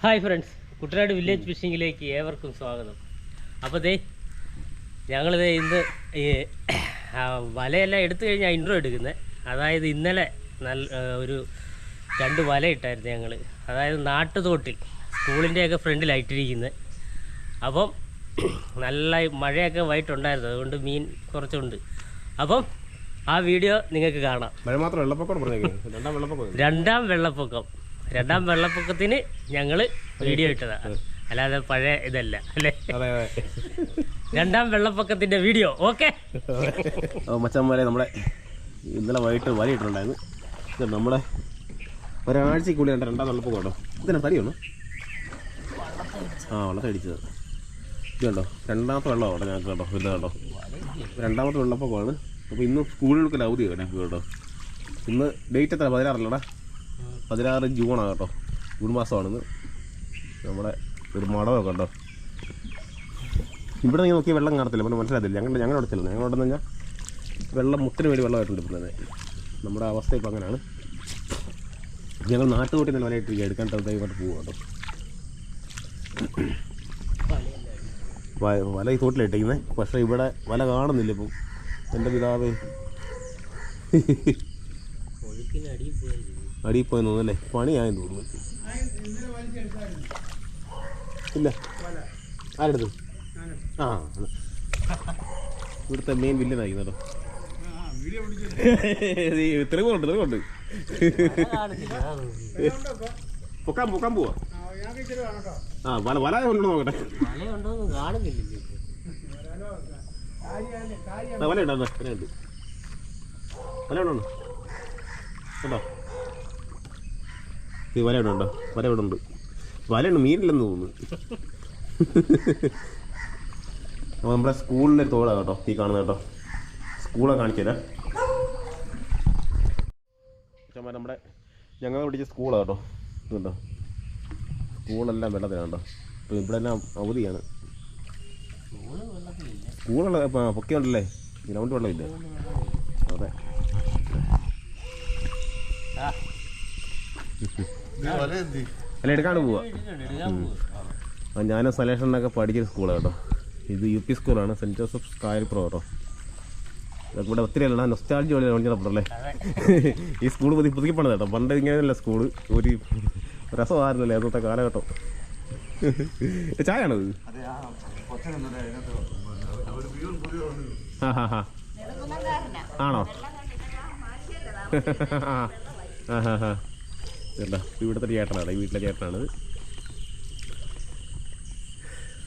Hi friends Kuttanad village ഫിഷിങ്ങിലേക്ക് ഏവർക്കും സ്വാഗതം. അപ്പോൾ ദേ ഞങ്ങളിത് ഇന്ന് വലയെല്ലാം എടുത്തു കഴിഞ്ഞാൽ ഇൻട്രോ എടുക്കുന്നത് അതായത് ഇന്നലെ നല്ല ഒരു രണ്ട് വല ഇട്ടായിരുന്നു ഞങ്ങൾ അതായത് നാട്ടുതോട്ടിൽ സ്കൂളിന്റെയൊക്കെ ഫ്രണ്ടിലായിട്ടിരിക്കുന്നത് അപ്പം നല്ല മഴയൊക്കെ വൈകിട്ടുണ്ടായിരുന്നു. അതുകൊണ്ട് മീൻ കുറച്ചുണ്ട്. അപ്പം ആ വീഡിയോ നിങ്ങൾക്ക് കാണാം. മഴ മാത്രം വെള്ളപ്പൊക്കം രണ്ടാം വെള്ളപ്പൊക്കം രണ്ടാം വെള്ളപ്പൊക്കം. രണ്ടാം വെള്ളപ്പൊക്കത്തിന് ഞങ്ങൾ വീഡിയോ ഇട്ടതാ. അല്ലാതെ പഴയ ഇതല്ല അല്ലേ? രണ്ടാം വെള്ളപ്പൊക്കത്തിന്റെ വീഡിയോ ഓക്കെ? മച്ചന്മാരെ നമ്മുടെ ഇന്നലെ വൈകിട്ട് വലിയ ഇട്ടുണ്ടായിരുന്നു ഇത് ഒരാഴ്ച ഒരാഴ്ചക്കുള്ളിൽ രണ്ട് രണ്ടാം വെള്ളപ്പൊക്കം കേട്ടോ ഇതിനാ തടിയാണോ ആ വെള്ളത്തെ അടിച്ചത്. ഇത് കണ്ടോ? രണ്ടാമത്തെ വെള്ളം കേട്ടോ ഞങ്ങൾക്ക് കേട്ടോ ഇത് കേട്ടോ രണ്ടാമത്തെ വെള്ളപ്പൊക്കമാണ്. അപ്പോൾ ഇന്ന് സ്കൂളുകൾക്ക് അവധിയാണ് ഞങ്ങൾക്ക് കേട്ടോ ഇന്ന് ഡേറ്റ് എത്ര? പതിനാറല്ലടാ. പതിനാറ് ജൂണാണ് കേട്ടോ. ജൂൺ മാസമാണിന്ന്. നമ്മുടെ ഒരു മടമൊക്കെ ഉണ്ടോ ഇവിടെ നിങ്ങൾ നോക്കി വെള്ളം കാണത്തില്ല. പിന്നെ മനസ്സിലാകത്തില്ല. ഞങ്ങളുടെ ഞങ്ങളുടെ അടുത്തില്ല ഞങ്ങളുടെ അവിടെ കഴിഞ്ഞാൽ വെള്ളം മുട്ടിന് വേണ്ടി വെള്ളമായിട്ടുണ്ട് ഇപ്പം നമ്മുടെ അവസ്ഥ ഇപ്പോൾ അങ്ങനെയാണ്. ഞങ്ങൾ നാട്ടുകൂട്ടി തന്നെ വലയിട്ട് എടുക്കാൻ ഇങ്ങോട്ട് പോകും കേട്ടോ. വല ഈ തോട്ടിലിട്ടിരിക്കുന്നത് പക്ഷേ ഇവിടെ വല കാണുന്നില്ല ഇപ്പം. എന്റെ പിതാവ്. അടിയിൽ പോയി തോന്നുന്നല്ലേ പണിയായെന്ന് തോന്നുന്നു ഇല്ല. ആരുടെ ആ ഇവിടുത്തെ മെയിൻ വില്ലനായി കേട്ടോ. തെളിവുണ്ട് കൊണ്ട് പൊക്കാൻ പൊക്കാൻ പോവാ. ആ വല വല ഉണ്ടോ നോക്കട്ടെ. വല ഉണ്ട്. വല ഉണ്ടോ? ഉണ്ടോ? ഈ വല ഇവിടെ ഉണ്ടോ വല ഇവിടെ ഉണ്ട് വലയുണ്ട് മീനില്ലെന്ന് തോന്നുന്നു. അപ്പോൾ നമ്മുടെ സ്കൂളിലെ തോടാണ് കേട്ടോ ഈ കാണുന്നത് കേട്ടോ. സ്കൂളെ കാണിച്ചു തരാം ചുമ്മാ നമ്മുടെ ഞങ്ങൾ പഠിച്ച സ്കൂളാണ് കേട്ടോ. ഇതുണ്ടോ? സ്കൂളെല്ലാം വെള്ളത്തിലാണ് കേട്ടോ. അപ്പോൾ ഇവിടെ എല്ലാം അവധിയാണ്. സ്കൂളുള്ള പൊക്കെ ഉണ്ടല്ലേ ഗ്രൗണ്ട് വെള്ളമില്ല. അതെ. അല്ല എടുക്കാണ്ട് പോവാ. ഞാൻ സലേഷനൊക്കെ പഠിച്ചൊരു സ്കൂളാണ് കേട്ടോ. ഇത് യു പി സ്കൂളാണ് സെന്റ് ജോസഫ് കായൽപ്രോ കേട്ടോ. ഇവിടെ ഒത്തിരി അല്ല നൊസ്റ്റാൾജി പോലെ കാണിച്ചപ്പോഴല്ലേ ഈ സ്കൂൾ പുതിയ പുതുക്കി പണിത് കേട്ടോ. പണ്ട് ഇങ്ങനെയല്ല സ്കൂൾ ഒരു രസമായിരുന്നല്ലേ അന്നത്തെ കാലഘട്ടം. ചായയാണത് ആ ഹാ ഹാ. ആണോ? ആ ഹാ ഹാ. ചേട്ടാ ഇവിടുത്തെ ചേട്ടനാണ് ഈ വീട്ടിലെ ചേട്ടനാണിത്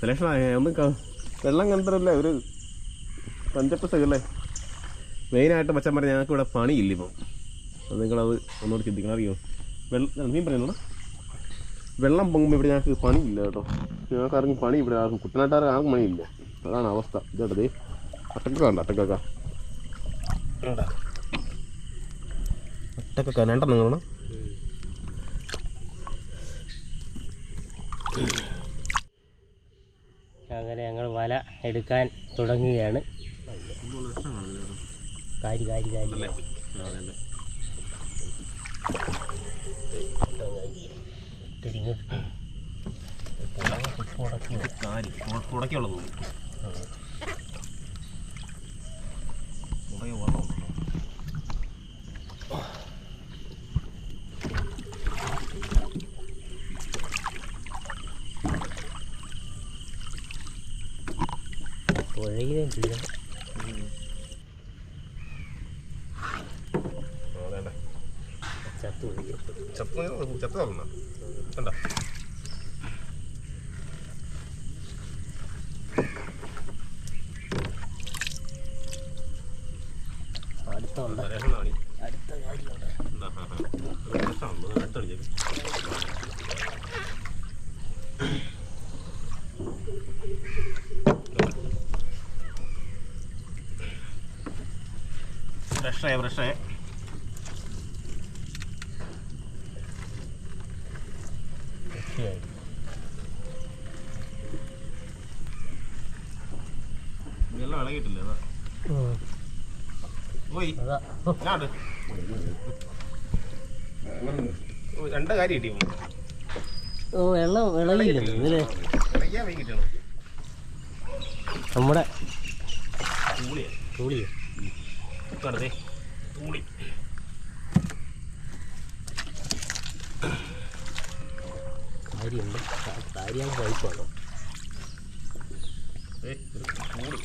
സെലക്ഷൻ ഒന്ന് വെള്ളം കണ്ടല്ലേ ഒരു പഞ്ചപ്പ് സകല്ലേ മെയിനായിട്ട് മച്ചന്മാരെ ഞങ്ങൾക്ക് ഇവിടെ പണിയില്ല ഇപ്പം. അത് നിങ്ങളത് ഒന്നുകൂടി ചിന്തിക്കണം അറിയോ? വെള്ളം മീൻ പറയുന്നു വെള്ളം പൊങ്ങുമ്പോൾ ഇവിടെ ഞങ്ങൾക്ക് പണിയില്ല കേട്ടോ. ഞങ്ങൾക്ക് ആർക്കും പണി ഇവിടെ ആർക്കും കുട്ടനാട്ടുകാർ ആർക്കും പണിയില്ല. അതാണ് അവസ്ഥ. ഇതേ അട്ടക്കൊക്കെ ഉണ്ട് അട്ടക്കൊക്കെ? അട്ടക്കൊക്കെ രണ്ടെണ്ണം കാണണം അങ്ങനെ ഞങ്ങൾ വല എടുക്കാൻ തുടങ്ങുകയാണ്. കാരി കാരി കാരി. തിരിഞ്ഞു തുടക്കുള്ളത് പുഴയുകയും ചെയ്യണം ചത്തു. ചത്ത കണ്ടോ? അടുത്തുണ്ട് അടുത്ത ഫ്രഷേ തീർച്ചയായും ഇതെല്ലാം ഇളകിയിട്ടില്ല? അതാ പോയി. അതാ. രണ്ട് കാര്യം കിട്ടി ഓ വെള്ളം വിളയില്ല ഇതിൽ? ഇളകിയാ മീൻ കിട്ടണം. നമ്മുടെ ചൂളിയോ തുളിയോ. കടതേ കൂളി കാര്യമുണ്ട് കാര്യമാണ് പൈപ്പാണ് ഏ ഒരു കൂളി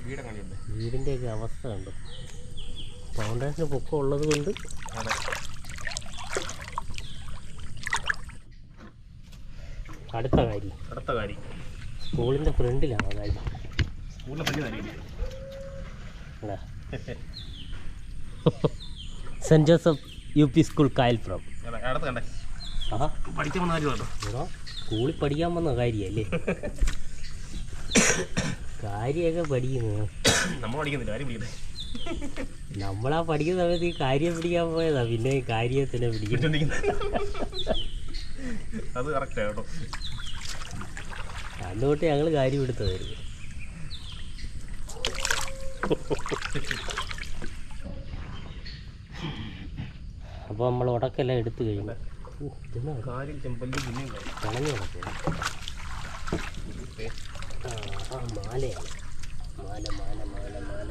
വീടെ കാണിയുണ്ട് വീടിന്റെയൊക്കെ അവസ്ഥ കണ്ടു. ഫൗണ്ടേഷന് പൊക്കം ഉള്ളത് കൊണ്ട് അതെ. അടുത്ത കാര്യം. അടുത്ത കാര്യം. സ്കൂളിന്റെ ഫ്രണ്ടിലാണ് കാര്യം? കാര്യം അല്ലേ. Saint Joseph U P school Kayalpuram സ്കൂളിൽ പഠിക്കാൻ വന്ന കാര്യല്ലേ? കാര്യമൊക്കെ പഠിക്കുന്നു. നമ്മൾ പഠിക്കുന്നില്ല കാര്യം പിടിക്കട്ടെ നമ്മളാ പഠിക്കുന്ന സമയത്ത് ഈ കാര്യം പിടിക്കാൻ പോയതാ പിന്നെ ഈ കാര്യത്തിനെ പിടിക്കുന്നു. അത് കറക്റ്റാണ് കേട്ടോ. അന്ന് തൊട്ട് ഞങ്ങൾ കാര്യം എടുത്തതായിരുന്നു. അപ്പോൾ നമ്മൾ ഉടക്കെല്ലാം എടുത്തു കഴിഞ്ഞു. കളഞ്ഞു ആ ആ മാലയാണ്. മാല മാല മാല മാല.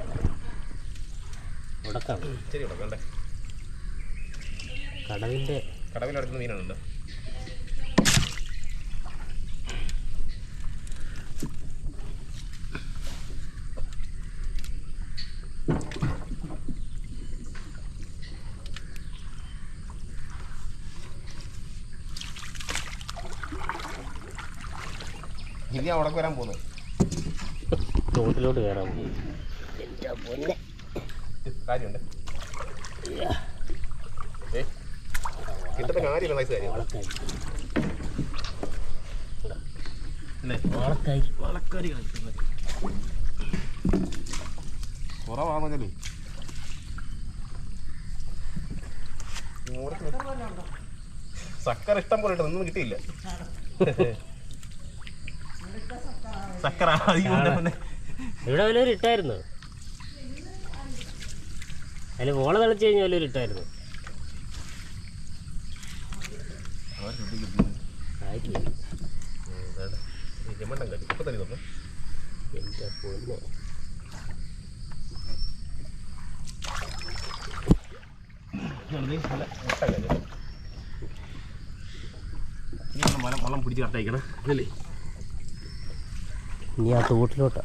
ഉടക്കാണ്. ഇച്ചിരി കിടക്കണ്ടേ കടവിന്റെ കടവിലടുത്ത് മീനുണ്ട്. ഇനി അവിടെ വരാൻ പോകുന്നത് തോട്ടിലോട്ട് കയറാൻ കാര്യമുണ്ട്. ഏ? കിട്ടുന്ന കാര്യമില്ല നൈസ് കാര്യം കുറവാണെന്നല്ലേ സക്കർ ഇഷ്ടം പോലെ ഒന്നും കിട്ടിയില്ല. പിന്നെ ഇവിടെ വല്ലവരും ഇട്ടായിരുന്നു? അതിൽ മോളെ തളിച്ചു കഴിഞ്ഞാൽ വല്ലവരും ഇട്ടായിരുന്നു? വള്ളം പിടിച്ച് കറക്റ്റ് അയക്കണം ജമണ്ടം കാര്യം ഇപ്പൊ തന്നെ തന്നെ എന്റെ പൊന്നെ മലം വള്ളം പിടിച്ച് കറക്റ്റായിക്കണം ഇതല്ലേ ഇനി ആ തോട്ടിലോട്ടാ.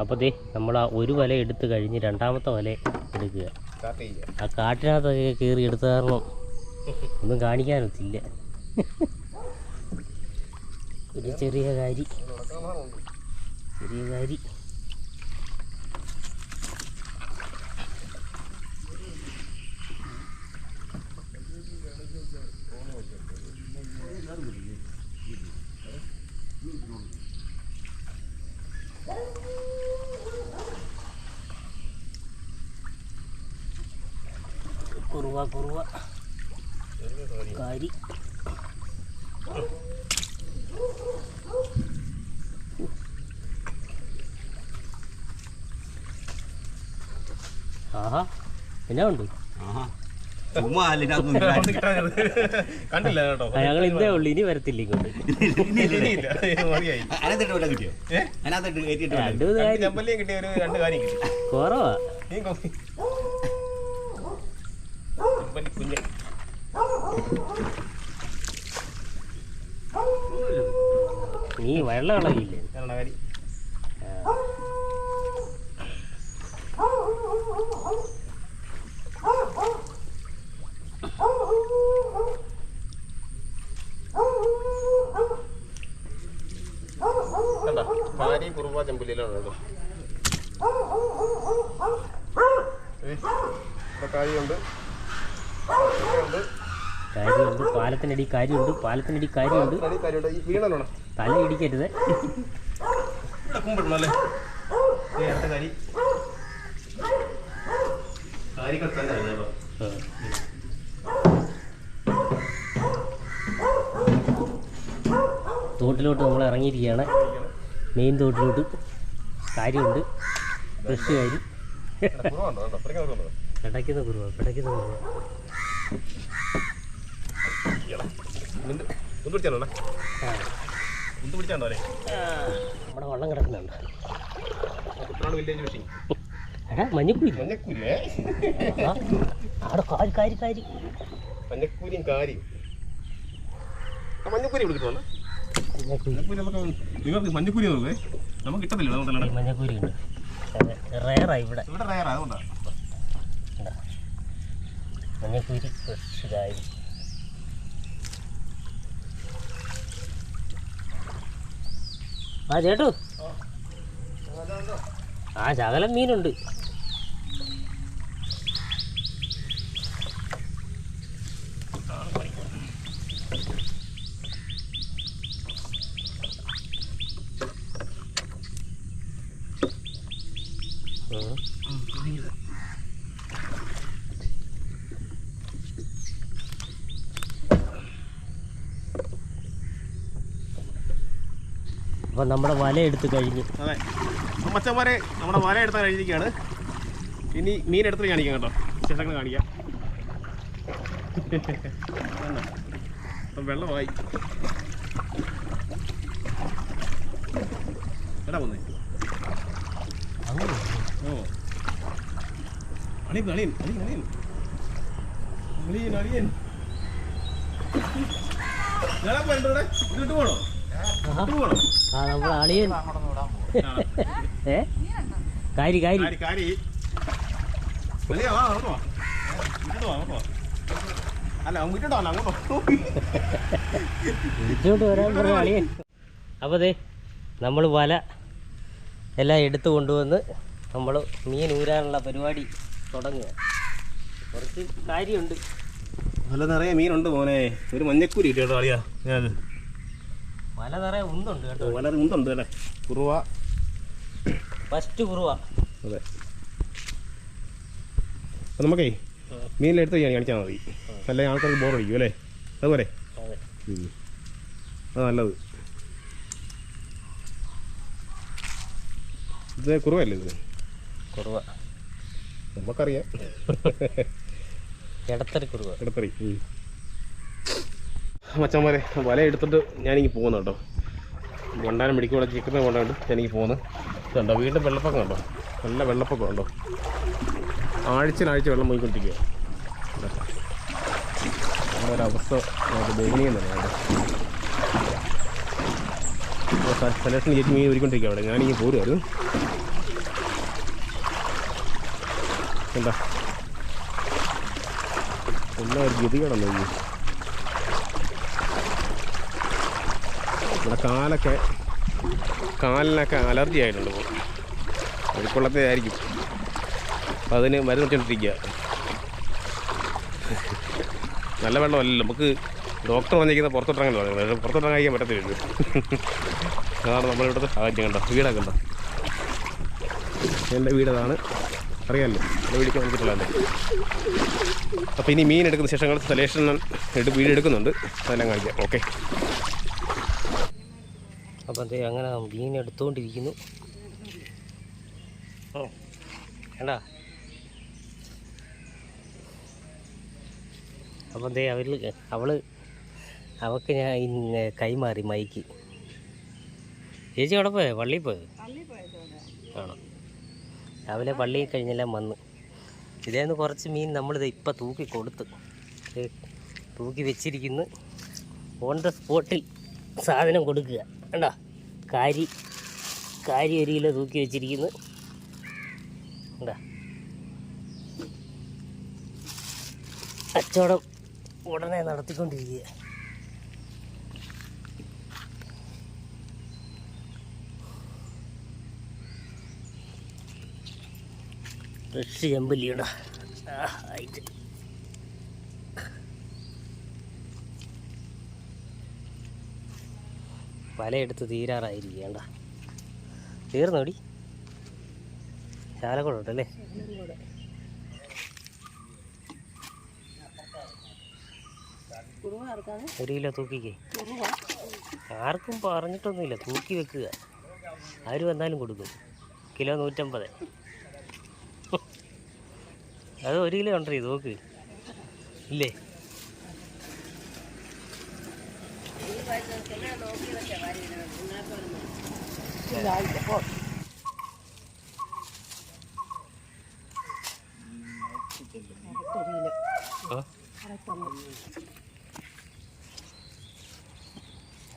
അപ്പോൾ ദേ നമ്മൾ ആ ഒരു വല എടുത്തു കഴിഞ്ഞ് രണ്ടാമത്തെ വല എടുക്കുക. സ്റ്റാർട്ട് ചെയ്യുക. ആ കാട്ടിനകത്തൊക്കെ കയറി എടുത്ത കാരണം ഒന്നും കാണിക്കാനൊത്തില്ല. ഒരു ചെറിയ കാരി. ചെറിയ കാരി. കുറുവ കുറുവ. കാരി. ആഹാ. എന്നാ ഉണ്ട്. കണ്ടില്ല കേട്ടോ. ഞങ്ങൾ ഇന്നേ ഉള്ളു ഇനി വരത്തില്ല ഇങ്ങോട്ട്. ഇല്ല, ഇത് മതിയായി അതിനകത്തിട്ട് വല്ലതും കിട്ടിയോ ഏ? അതിനകത്തിട്ട് കയറ്റിയിട്ട് വല്ലതും രണ്ടു രണ്ട് കാര്യം ചെമ്പല്ലിയും കിട്ടിയ ഒരു രണ്ട് കാര്യം കിട്ടി കുറവാ ചെമ്പല്ലി കുഞ്ഞ്. നീ വെള്ളം ഇളകില്ലേ കുറുവ കേട്ടോ ഏയ്, ഇവിടെ കാര്യമുണ്ട് പാലത്തിനടി കാര്യമുണ്ട് പാലത്തിനടി കാര്യമുണ്ട്. അടി കാര്യമുണ്ട്. ഈ വീണല്ലോ. തല ഇടിക്കരുത്. തോട്ടിലോട്ട് നമ്മൾ ഇറങ്ങിയിരിക്കുകയാണ്. മെയിൻ തോട്ടിലോട്ട്. കാര്യമുണ്ട്. ഫ്രഷ് കാര്യം. ഇടയ്ക്കുന്ന കുറുവ ഇടയ്ക്കുന്ന കുറുവ. നമ്മുടെ വള്ളം കിടക്കുന്നുണ്ട് മഞ്ഞക്കൂരി അവിടെ കാരി കാരി കാരി മഞ്ഞക്കൂരിയും കാരിയും മഞ്ഞക്കൂരി നമുക്ക് നിങ്ങൾക്ക് മഞ്ഞക്കൂരി നമുക്ക് കിട്ടത്തില്ല മഞ്ഞക്കൂരി ഉണ്ട് റയറായി ഇവിടെ ഇവിടെ റയറാ അതുകൊണ്ടാണ് കണ്ടോ? മഞ്ഞക്കുരി ഫ്രഷ് കാരി ആ ചേട്ടു. ആ ശകലം മീനുണ്ട്. അപ്പൊ നമ്മുടെ വല എടുത്ത് കഴിഞ്ഞു. അതെ. മച്ചന്മാരെ നമ്മുടെ വല എടുത്താൽ കഴിഞ്ഞിരിക്കുകയാണ്. ഇനി മീൻ എടുത്തിട്ട് കാണിക്കാം കേട്ടോ. ചേട്ടങ്ങൾ കാണിക്കാം. വെള്ളമായി. എടാ അളിയൻ ഞാൻ പോരണ്ടോ ആ നമ്മുടെ അളിയൻ. ഏ? കാരി കാരി. ഇങ്ങോട്ട് വരാൻ പറഞ്ഞ അളിയൻ. അപ്പോൾ ദേ നമ്മൾ വല എല്ലാം എടുത്തു കൊണ്ടുവന്ന് നമ്മൾ മീൻ ഊരാനുള്ള പരിപാടി തുടങ്ങുക കുറച്ച് കാര്യമുണ്ട്. നല്ല നിറയെ മീനുണ്ട് മോനെ. ഒരു മഞ്ഞക്കൂരി കിട്ടിയോ അളിയാ. ഞാനത് വല നിറയെ ഉന്തുണ്ട് കേട്ടോ. വളരെ ഉണ്ടുണ്ട് അല്ലേ? കുറുവ. ഫസ്റ്റ് കുറുവ. അതെ. അപ്പം നമുക്കേ മീനിലെടുത്ത് ഞാൻ കാണിച്ചാൽ മതി. നല്ല ആൾക്കാർക്ക് ബോർ അടിക്കും അല്ലേ? അതുപോലെ. അതെ. ഉം. അത് നല്ലത്. ഇത് കുറവല്ലേ ഇത്? കുറുവ. നമുക്കറിയാം. ഇടത്തറി കുറുവ. കിടത്തറി മച്ചന്മാരെ വല എടുത്തിട്ട് ഞാനിങ്ങി പോകുന്നു കേട്ടോ. കൊണ്ടാനം മെഡിക്കൽ കോളേജ് ചിക്കുന്ന കൊണ്ടാണ്ട് ഞാനിങ്ങി പോകുന്നു കണ്ടോ വീണ്ടും വെള്ളപ്പൊക്കം കണ്ടോ നല്ല വെള്ളപ്പൊക്കം ഉണ്ടോ? ആഴ്ചയിലാഴ്ച വെള്ളം പോയിക്കൊണ്ടിരിക്കുക ഒരവസ്ഥ നമുക്ക് സെലക്ഷൻ ചേച്ചി മീൻ ഒരുക്കൊണ്ടിരിക്കുക അവിടെ. ഞാനിങ്ങി പോരുമായിരുന്നു എന്താ? എല്ലാം ഒരു ഗതികേടല്ലോ ഇവിടെ കാലൊക്കെ കാലിനൊക്കെ അലർജി ആയിട്ടുണ്ട് ഇപ്പോൾ. ആയിരിക്കും അപ്പം അതിന് മരുന്ന് വെച്ചോണ്ടിരിക്കുക നല്ല വെള്ളമല്ലല്ലോ. നമുക്ക് ഡോക്ടർ വന്നിരിക്കുന്ന പുറത്തോട്ടിറങ്ങാൻ പറയുന്നത് പുറത്തോട്ടിറങ്ങാൻ കഴിക്കാൻ പറ്റത്തില്ല അതാണ് നമ്മളിവിടുത്തെ സാഹചര്യം കണ്ടോ? വീടൊക്കെ ഉണ്ടോ എന്റെ വീടതാണ്. അറിയാമല്ലോ? എന്റെ വീടിക്ക് വന്നിട്ടുള്ളതല്ലേ? അപ്പോൾ ഇനി മീൻ എടുക്കുന്ന ശേഷം സെലക്ഷൻ വീട് എടുക്കുന്നുണ്ട്. അതെല്ലാം കാണിക്കാം. ഓക്കെ അപ്പം എന്തേ അങ്ങനെ മീൻ എടുത്തുകൊണ്ടിരിക്കുന്നു ഓ. വേണ്ട അപ്പം എന്തേ അവരിൽ അവൾ അവൾക്ക് ഞാൻ കൈമാറി മൈക്ക്. ചേച്ചി അവിടെ പോയോ? പള്ളിയിൽ പോയോ? ആണോ? രാവിലെ പള്ളിയിൽ കഴിഞ്ഞെല്ലാം വന്ന്. ഇതേന്ന് കുറച്ച് മീൻ നമ്മളിത് ഇപ്പം തൂക്കി കൊടുത്ത് തൂക്കി വെച്ചിരിക്കുന്നു. ഓൺ ദ സ്പോട്ടിൽ സാധനം കൊടുക്കുക. കണ്ടോ? കാരി കാരി ഒരു കിലോ തൂക്കി വെച്ചിരിക്കുന്നു. എന്താ കച്ചവടം ഉടനെ നടത്തിക്കൊണ്ടിരിക്കുക. ഫ്രഷ് ചെമ്പല്ലിയുടെ ആയിട്ട്. വലയെടുത്ത് തീരാറായിരിക്കേണ്ട തീർന്നോടി. ചാലക്കുളം ഉണ്ടല്ലേ ഒരു കിലോ തൂക്കിക്കേ. ആർക്കും പറഞ്ഞിട്ടൊന്നുമില്ല. തൂക്കി വെക്കുക. ആര് വന്നാലും കൊടുക്കും. കിലോ നൂറ്റമ്പത്. അത് ഒരു കിലോ ഉണ്ടോ തൂക്ക്? ഇല്ലേ?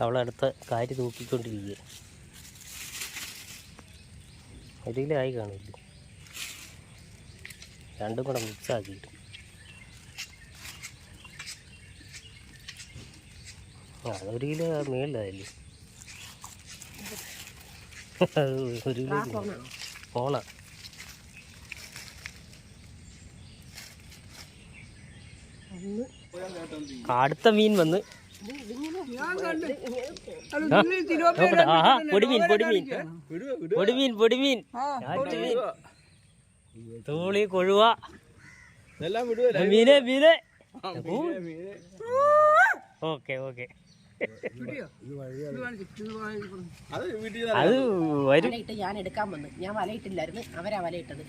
അവളടുത്ത കാറ്റ് തൂക്കിക്കൊണ്ടിരിക്കുക ആയി കാണില്ല രണ്ടും കൂടെ മിക്സ് ആക്കിയിട്ട് ആ കിലോ മേളിലായില്ലേ? ഒരു കിലോ പോണ അടുത്ത മീൻ വന്ന്. പൊടിമീൻ പൊടിമീൻ. പൊടിമീൻ പൊടിമീൻ. തൂളി കൊഴുവ. മീനെ മീനെ. Okay okay. അത് വരും. വലയിട്ട് ഞാൻ എടുക്കാൻ വന്നു. ഞാൻ വലയിട്ടില്ലായിരുന്നു. അവരാ വലയിട്ടത്.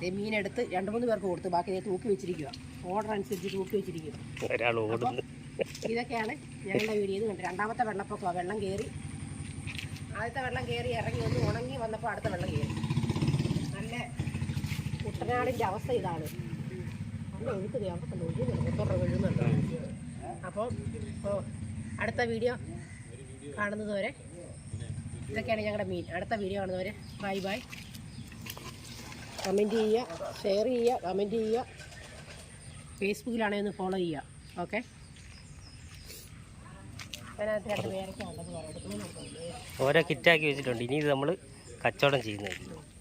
ദേ മീനെടുത്ത് രണ്ട് മൂന്ന് പേർക്ക് കൊടുത്തു. ബാക്കി ദേ തൂക്കി വെച്ചിരിക്കുക ഓർഡർ അനുസരിച്ച് തൂക്കി വെച്ചിരിക്കുക ഒരാൾ ഓടുന്നു. ഇതൊക്കെയാണ് ഞങ്ങളുടെ വീഡിയോ. ഇത് കണ്ടത് രണ്ടാമത്തെ വെള്ളപ്പൊക്കമാണ് വെള്ളം കയറി ആദ്യത്തെ വെള്ളം കയറി ഇറങ്ങി വന്ന് ഉണങ്ങി വന്നപ്പോൾ അടുത്ത വെള്ളം കയറി നല്ല കുട്ടനാടിന്റെ അവസ്ഥ ഇതാണ്. നല്ല ഒഴുക്ക് ഒഴുകുന്നുണ്ട്. അപ്പോൾ ഇപ്പോൾ അടുത്ത വീഡിയോ കാണുന്നതുവരെ ഇതൊക്കെയാണ് ഞങ്ങളുടെ മീൻ അടുത്ത വീഡിയോ കാണുന്നവരെ ബൈ ബൈ കമന്റ് ചെയ്യുക ഷെയർ ചെയ്യുക കമന്റ് ചെയ്യുക. ഫേസ്ബുക്കിലാണെങ്കിൽ ഒന്ന് ഫോളോ ചെയ്യുക ഓക്കെ ഓരോ കിറ്റാക്കി വെച്ചിട്ടുണ്ട്. ഇനി ഇത് നമ്മൾ കച്ചവടം ചെയ്യുന്നതായിരിക്കും